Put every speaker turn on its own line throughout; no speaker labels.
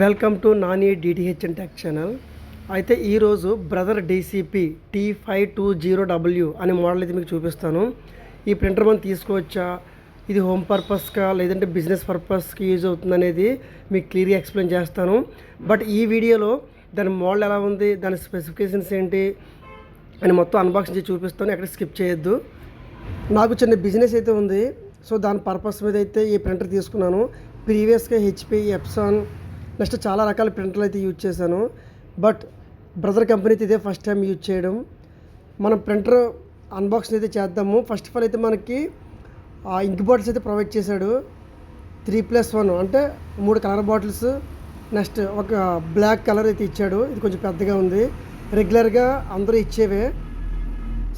Welcome to Nani DTH and tech channel. అయితే ఈరోజు brother DCP T five two zero W అనే model అయితే మీకు చూపిస్తాను. ఈ ప్రింటర్ మనం తీసుకోవచ్చా? ఇది హోమ్ పర్పస్కా? లేదంటే బిజినెస్ పర్పస్కి యూజ్ అవుతుంది అనేది మీకు క్లియర్గా ఎక్స్ప్లెయిన్ చేస్తాను. బట్ ఈ వీడియోలో దాని మోడల్ ఎలా ఉంది? దాని స్పెసిఫికేషన్స్ ఏంటి? అని మొత్తం అన్బాక్సింగ్ చేసి చూపిస్తాను. ఎక్కడ స్కిప్ చేయొద్దు. నాకు చిన్న బిజినెస్ అయితే ఉంది. సో దాని పర్పస్ మీద అయితే ఈ ప్రింటర్ తీసుకున్నాను. ప్రీవియస్గా హెచ్పి ఎప్సాన్ నెక్స్ట్ చాలా రకాల ప్రింటర్లు అయితే యూజ్ చేశాను. బట్ బ్రదర్ కంపెనీతో ఇదే ఫస్ట్ టైం యూజ్ చేయడం. మనం ప్రింటర్ అన్బాక్సింగ్ అయితే చేద్దాము. ఫస్ట్ ఆఫ్ ఆల్ అయితే మనకి ఆ ఇంక్ బాటిల్స్ అయితే ప్రొవైడ్ చేశాడు. త్రీ ప్లస్ వన్ అంటే మూడు కలర్ బాటిల్స్. నెక్స్ట్ ఒక బ్లాక్ కలర్ అయితే ఇచ్చాడు. ఇది కొంచెం పెద్దగా ఉంది. రెగ్యులర్గా అందరూ ఇచ్చేవే.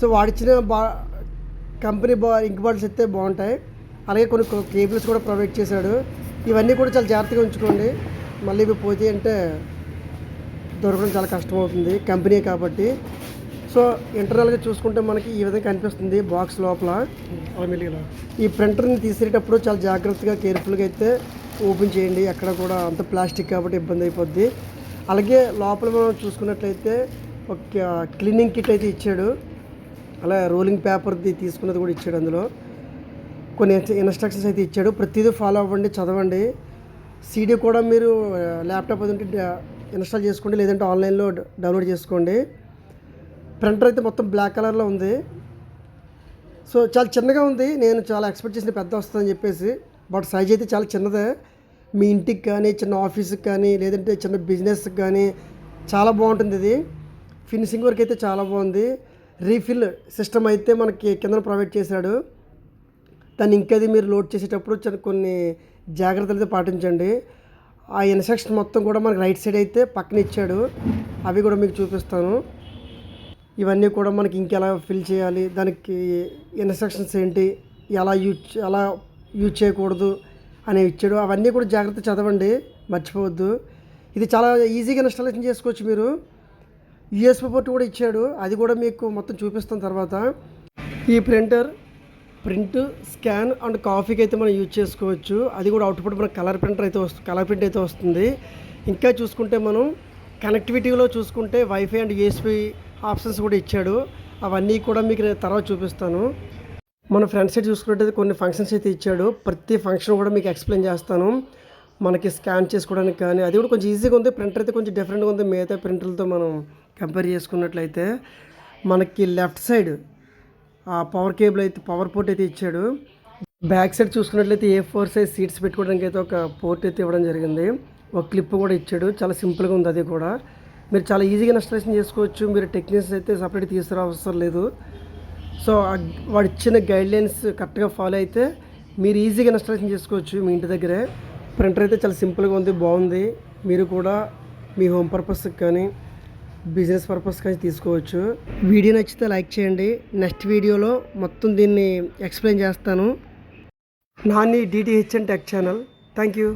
సో వాడిచ్చిన బా కంపెనీ బా ఇంక్ బాటిల్స్ అయితే బాగుంటాయి. అలాగే కొన్ని కేబుల్స్ కూడా ప్రొవైడ్ చేశాడు. ఇవన్నీ కూడా చాలా జాగ్రత్తగా ఉంచుకోండి. మళ్ళీ ఇవి పోతే అంటే దొరకడం చాలా కష్టం అవుతుంది కంపెనీ కాబట్టి. సో ఇంటర్నల్గా చూసుకుంటే మనకి ఈ విధంగా కనిపిస్తుంది బాక్స్ లోపల. ఈ ప్రింటర్ని తీసేటప్పుడు చాలా జాగ్రత్తగా కేర్ఫుల్గా అయితే ఓపెన్ చేయండి. ఎక్కడ కూడా అంత ప్లాస్టిక్ కాబట్టి ఇబ్బంది అయిపోద్ది. అలాగే లోపల మనం చూసుకున్నట్లయితే ఒక క్లీనింగ్ కిట్ అయితే ఇచ్చాడు. అలా రోలింగ్ పేపర్ది తీసుకున్నది కూడా ఇచ్చాడు అందులో. కొన్ని ఇన్స్ట్రక్షన్స్ అయితే ఇచ్చాడు. ప్రతిదీ ఫాలో అవ్వండి చదవండి. సీడీ కూడా మీరు ల్యాప్టాప్ అది ఉంటే ఇన్స్టాల్ చేసుకోండి లేదంటే ఆన్లైన్లో డౌన్లోడ్ చేసుకోండి. ప్రింటర్ అయితే మొత్తం బ్లాక్ కలర్లో ఉంది. సో చాలా చిన్నగా ఉంది. నేను చాలా ఎక్స్పెక్ట్ చేసిన పెద్ద వస్తుందని చెప్పేసి బట్ సైజ్ అయితే చాలా చిన్నదే. మీ ఇంటికి కానీ చిన్న ఆఫీస్కి కానీ లేదంటే చిన్న బిజినెస్కి కానీ చాలా బాగుంటుంది ఇది. ఫినిషింగ్ వర్క్ అయితే చాలా బాగుంది. రీఫిల్ సిస్టమ్ అయితే మనకి కింద ప్రొవైడ్ చేశాడు. దాన్ని ఇంకది మీరు లోడ్ చేసేటప్పుడు కొన్ని జాగ్రత్తలు అయితే పాటించండి. ఆ ఇన్స్ట్రక్షన్ మొత్తం కూడా మనకి రైట్ సైడ్ అయితే పక్కన ఇచ్చాడు. అవి కూడా మీకు చూపిస్తాను. ఇవన్నీ కూడా మనకి ఇంకెలా ఫిల్ చేయాలి? దానికి ఇన్స్ట్రక్షన్స్ ఏంటి? ఎలా యూజ్ ఎలా యూజ్ చేయకూడదు అని ఇచ్చాడు. అవన్నీ కూడా జాగ్రత్త చదవండి. మర్చిపోవద్దు. ఇది చాలా ఈజీగా ఇన్స్టాలేషన్ చేసుకోవచ్చు మీరు. యూఎస్బి పోర్ట్ కూడా ఇచ్చాడు. అది కూడా మీకు మొత్తం చూపిస్తాం తర్వాత. ఈ ప్రింటర్ ప్రింట్ స్కాన్ అండ్ కాఫీకి అయితే మనం యూజ్ చేసుకోవచ్చు. అది కూడా అవుట్పుట్ మనకు కలర్ ప్రింటర్ అయితే వస్తుంది కలర్ ప్రింట్ అయితే వస్తుంది. ఇంకా చూసుకుంటే మనం కనెక్టివిటీలో చూసుకుంటే వైఫై అండ్ యూఎస్బి ఆప్షన్స్ కూడా ఇచ్చాడు. అవన్నీ కూడా మీకు నేను తర్వాత చూపిస్తాను. మన ఫ్రంట్ సైడ్ చూసుకున్నట్టయితే కొన్ని ఫంక్షన్స్ అయితే ఇచ్చాడు. ప్రతి ఫంక్షన్ కూడా మీకు ఎక్స్ప్లెయిన్ చేస్తాను. మనకి స్కాన్ చేసుకోవడానికి కానీ అది కూడా కొంచెం ఈజీగా ఉంది. ప్రింటర్ అయితే కొంచెం డిఫరెంట్గా ఉంది. మిగతా ప్రింటర్లతో మనం కంపేర్ చేసుకున్నట్లయితే మనకి లెఫ్ట్ సైడ్ పవర్ కేబుల్ అయితే పవర్ పోర్ట్ అయితే ఇచ్చాడు. బ్యాక్ సైడ్ చూసుకున్నట్లయితే ఏ ఫోర్ సైజ్ సీట్స్ పెట్టుకోవడానికి అయితే ఒక పోర్ట్ అయితే ఇవ్వడం జరిగింది. ఒక క్లిప్ కూడా ఇచ్చాడు. చాలా సింపుల్గా ఉంది అది కూడా. మీరు చాలా ఈజీగా ఇన్స్టాలేషన్ చేసుకోవచ్చు. మీరు టెక్నీషియన్స్ అయితే సపరేట్ తీసుకురా అవసరం లేదు. సో వాడు ఇచ్చిన గైడ్లైన్స్ కరెక్ట్గా ఫాలో అయితే మీరు ఈజీగా ఇన్స్టాలేషన్ చేసుకోవచ్చు మీ ఇంటి దగ్గరే. ప్రింటర్ అయితే చాలా సింపుల్గా ఉంది బాగుంది. మీరు కూడా మీ హోమ్ పర్పస్కి కానీ బిజినెస్ పర్పస్ కానీ తీసుకోవచ్చు. వీడియో నచ్చితే లైక్ చేయండి. నెక్స్ట్ వీడియోలో మొత్తం దీన్ని ఎక్స్ప్లెయిన్ చేస్తాను. Nani DTH and tech channel. Thank you